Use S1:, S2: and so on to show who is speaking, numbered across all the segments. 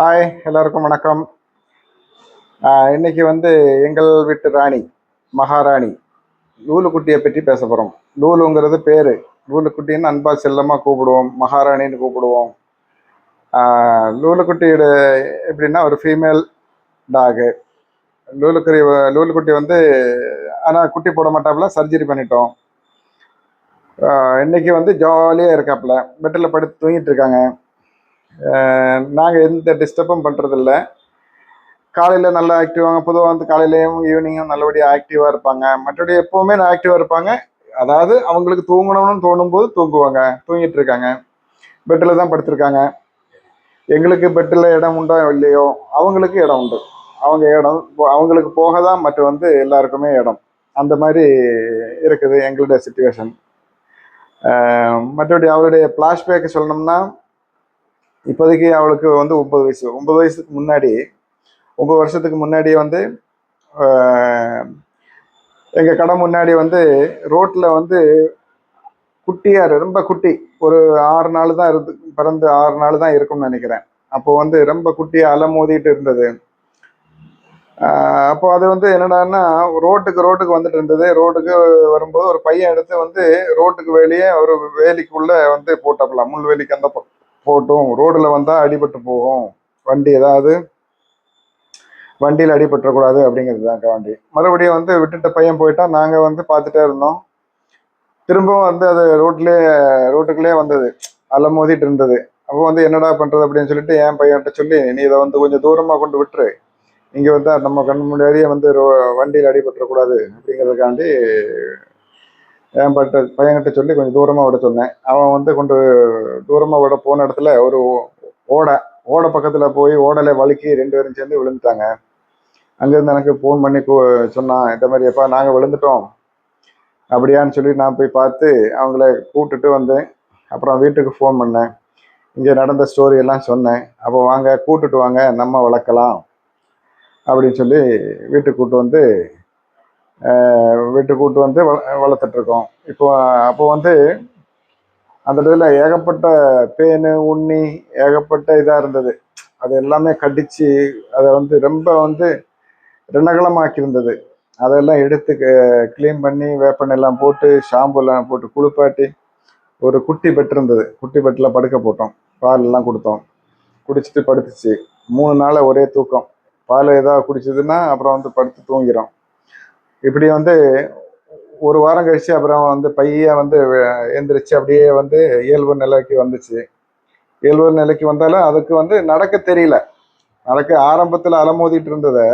S1: Hi எல்லாருக்கும் வணக்கம். இன்னைக்கு வந்து எங்கள் வீட்டு ராணி மகாராணி லூலுக்குட்டியை பற்றி பேச போகிறோம் லூலுங்கிறது பேர். லூலுக்குட்டின்னு அன்பால் செல்லமாக கூப்பிடுவோம் மகாராணின்னு கூப்பிடுவோம். லூலுக்குட்டியோட எப்படின்னா ஒரு ஃபீமேல் டாகு லூலுக்குரி லூலுக்குட்டி வந்து ஆனால் குட்டி போட மாட்டாப்புல சர்ஜரி பண்ணிட்டோம். இன்னைக்கு வந்து ஜாலியாக இருக்காப்புல. பெட்டில் படுத்து தூங்கிட்டு இருக்காங்க. நாங்கள் எந்த டிஸ்டர்பும் பண்ணுறதில்ல காலையில் நல்லா ஆக்டிவாங்க பொதுவாக வந்து காலையிலையும் ஈவினிங்கும் நல்லபடியாக ஆக்டிவாக இருப்பாங்க. மற்றபடி எப்போவுமே நான் ஆக்டிவாக இருப்பாங்க. அதாவது அவங்களுக்கு தூங்கணும்னு தோணும் போது தூங்குவாங்க. தூங்கிட்டு இருக்காங்க. பெட்டில் தான் படுத்திருக்காங்க. எங்களுக்கு பெட்டில் இடம் உண்டோ இல்லையோ அவங்களுக்கு இடம் உண்டு. அவங்க இடம் அவங்களுக்கு போக தான் மற்ற வந்து எல்லாருக்குமே இடம். அந்த மாதிரி இருக்குது எங்களுடைய சுச்சுவேஷன் மற்றபடி அவருடைய ஃப்ளாஷ்பேக் சொல்லணும்னா இப்போதைக்கு அவளுக்கு வந்து ஒன்பது வயசு. ஒன்பது வயசுக்கு முன்னாடி ஒன்பது வருஷத்துக்கு முன்னாடி வந்து எங்கள் கடை முன்னாடி வந்து ரோட்டில் வந்து குட்டியார் ரொம்ப குட்டி. ஒரு ஆறு நாள் தான் இருந்து பிறந்து ஆறு நாள் தான் இருக்கும்னு நினைக்கிறேன். அப்போ வந்து ரொம்ப குட்டியாக அலை மோதிட்டு இருந்தது அப்போ அது வந்து என்னடான்னா ரோட்டுக்கு ரோட்டுக்கு வந்துட்டு இருந்தது. ரோட்டுக்கு வரும்போது ஒரு பையன் எடுத்து வந்து ரோட்டுக்கு வெளியே ஒரு வேலிக்குள்ளே வந்து போட்டப்பலாம் முள்வேலிக்கு அந்த போட்டும். ரோடில் வந்தால் அடிபட்டு போகும். வண்டி ஏதாவது வண்டியில் அடிபட்டுறக்கூடாது அப்படிங்கிறது தான் வண்டி. மறுபடியும் வந்து விட்டுட்ட பையன் போயிட்டா நாங்கள் வந்து பார்த்துட்டே இருந்தோம். திரும்பவும் வந்து அது ரோட்லேயே ரோட்டுக்குள்ளே வந்தது. அலை மோதிட்டு இருந்தது. அப்போ வந்து என்னடா பண்ணுறது அப்படின்னு சொல்லிட்டு என் பையன்கிட்ட சொல்லி நீ இதை வந்து கொஞ்சம் தூரமாக கொண்டு விட்டுரு. இங்கே வந்து நம்ம கண் முன்னாடியே வந்து ரோ வண்டியில் அடிபட்டுறக்கூடாது அப்படிங்கிறதுக்காண்டி என் பையன்கிட்ட சொல்லி கொஞ்சம் தூரமாக விட சொன்னேன். அவன் வந்து கொண்டு தூரமாக விட போன இடத்துல ஒரு ஓடை ஓடை பக்கத்தில் போய் ஓடலை வழுக்கி ரெண்டு பேரும் சேர்ந்து விழுந்துட்டாங்க. அங்கேருந்து எனக்கு ஃபோன் பண்ணி கூ சொன்னான் இந்த மாதிரி எப்பா நாங்கள் விழுந்துட்டோம். அப்படியான்னு சொல்லி நான் போய் பார்த்து அவங்கள கூப்பிட்டுட்டு வந்தேன். அப்புறம் வீட்டுக்கு ஃபோன் பண்ணேன். இங்கே நடந்த ஸ்டோரி எல்லாம் சொன்னேன். அப்போ வாங்க கூப்பிட்டுட்டு வாங்க நம்ம வளர்க்கலாம். அப்படின்னு சொல்லி வீட்டுக்கு கூப்பிட்டு வந்து விட்டு கூட்டு வந்து வள வளர்த்துட்ருக்கோம். இப்போ அப்போ வந்து அந்த இடத்துல ஏகப்பட்ட பேனு உண்ணி ஏகப்பட்ட இதாக இருந்தது. அது எல்லாமே கடித்து அதை வந்து ரொம்ப வந்து ரணகலமாக்கி இருந்தது அதெல்லாம் எடுத்து க்ளீன் பண்ணி வேப்பன் போட்டு ஷாம்புலாம் போட்டு குளிப்பாட்டி ஒரு குட்டி பெட் இருந்தது. குட்டி பெட்டில் படுக்க போட்டோம். பால் எல்லாம் கொடுத்தோம். குடிச்சிட்டு படுத்துச்சு. மூணு நாள் ஒரே தூக்கம். பால் ஏதாவது குடிச்சதுன்னா அப்புறம் வந்து படுத்து தூங்கிடும் இப்படி வந்து ஒரு வாரம் கழிச்சு அப்புறம் வந்து பையன் வந்து எந்திரிச்சு அப்படியே வந்து இயல்பு நிலைக்கு வந்துச்சு. இயல்பு நிலைக்கு வந்தாலும் அதுக்கு வந்து நடக்க தெரியல. நடக்க ஆரம்பத்தில் அலமோதிட்டு இருந்ததை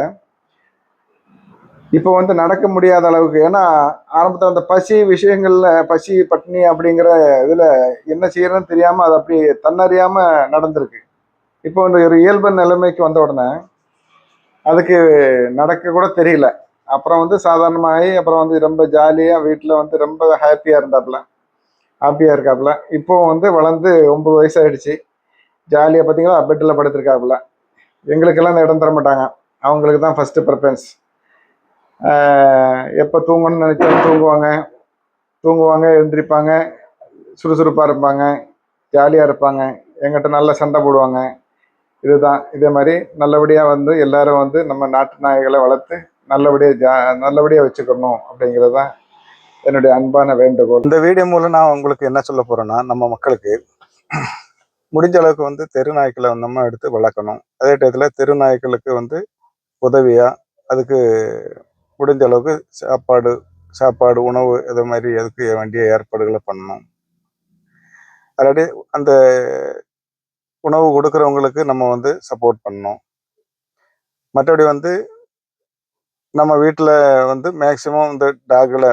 S1: இப்போ வந்து நடக்க முடியாத அளவுக்கு ஏன்னா ஆரம்பத்தில் அந்த பசி விஷயங்களில் பசி பட்னி அப்படிங்கிற இதில் என்ன செய்யறதுன்னு தெரியாமல் அது அப்படி தன்னறியாமல் நடந்திருக்கு. இப்போ வந்து ஒரு இயல்பு நிலைமைக்கு வந்த உடனே அதுக்கு நடக்க கூட தெரியல. அப்புறம் வந்து சாதாரணமாகி அப்புறம் வந்து ரொம்ப ஜாலியாக வீட்டில் வந்து ரொம்ப ஹாப்பியாக இருந்தாப்புல ஹாப்பியாக இருக்காப்புல இப்போ வந்து வளர்ந்து ஒம்பது வயசு ஆயிடுச்சு ஜாலியாக பார்த்தீங்களா பெட்டில் படுத்திருக்காப்புல எங்களுக்கெல்லாம் இந்த இடம் தர மாட்டாங்க அவங்களுக்கு தான் ஃபஸ்ட்டு ப்ரிஃபரன்ஸ் எப்போ தூங்கணும்னு நினச்சாலும் தூங்குவாங்க. தூங்குவாங்க எழுந்திரிப்பாங்க. சுறுசுறுப்பாக இருப்பாங்க. ஜாலியாக இருப்பாங்க. எங்கிட்ட நல்ல சண்டை போடுவாங்க. இதுதான். இதே மாதிரி நல்லபடியாக வந்து எல்லாரும் வந்து நம்ம நாட்டு நாய்களை வளர்த்து நல்லபடியாக ஜா நல்லபடியாக வச்சுக்கணும் அப்படிங்கிறது தான் என்னுடைய அன்பான வேண்டுகோள். இந்த வீடியோ மூலம் நான் உங்களுக்கு என்ன சொல்ல போகிறேன்னா நம்ம மக்களுக்கு முடிஞ்ச அளவுக்கு வந்து தெரு நாய்க்களை நம்ம எடுத்து வளர்க்கணும். அதே டயத்தில் தெரு நாய்க்களுக்கு வந்து உதவியாக அதுக்கு முடிஞ்ச அளவுக்கு சாப்பாடு சாப்பாடு உணவு இது மாதிரி அதுக்கு வேண்டிய ஏற்பாடுகளை பண்ணணும். அல்லாடி அந்த உணவு கொடுக்குறவங்களுக்கு நம்ம வந்து சப்போர்ட் பண்ணணும். மற்றபடி வந்து நம்ம வீட்டில் வந்து மேக்சிமம் இந்த டாக்களை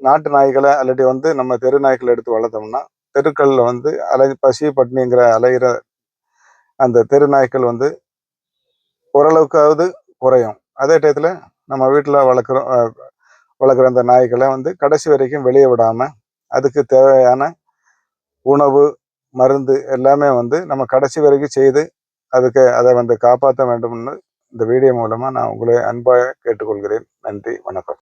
S1: நாட்டு நாய்களை அல்லாட்டி வந்து நம்ம தெரு நாய்களை எடுத்து வளர்த்தோம்னா தெருக்களில் வந்து அலை பசி பட்னிங்கிற அலைகிற அந்த தெரு நாய்கள் வந்து ஓரளவுக்காவது குறையும். அதே டயத்தில் நம்ம வீட்டில் வளர்க்குறோம் வளர்க்குற அந்த நாய்களை வந்து கடைசி வரைக்கும் வெளியே விடாமல் அதுக்கு தேவையான உணவு மருந்து எல்லாமே வந்து நம்ம கடைசி வரைக்கும் செய்து அதுக்கு அதை வந்து காப்பாற்ற வேண்டும்னு இந்த வீடியோ மூலமாக நான் உங்களை அன்பாக கேட்டுக்கொள்கிறேன். நன்றி வணக்கம்.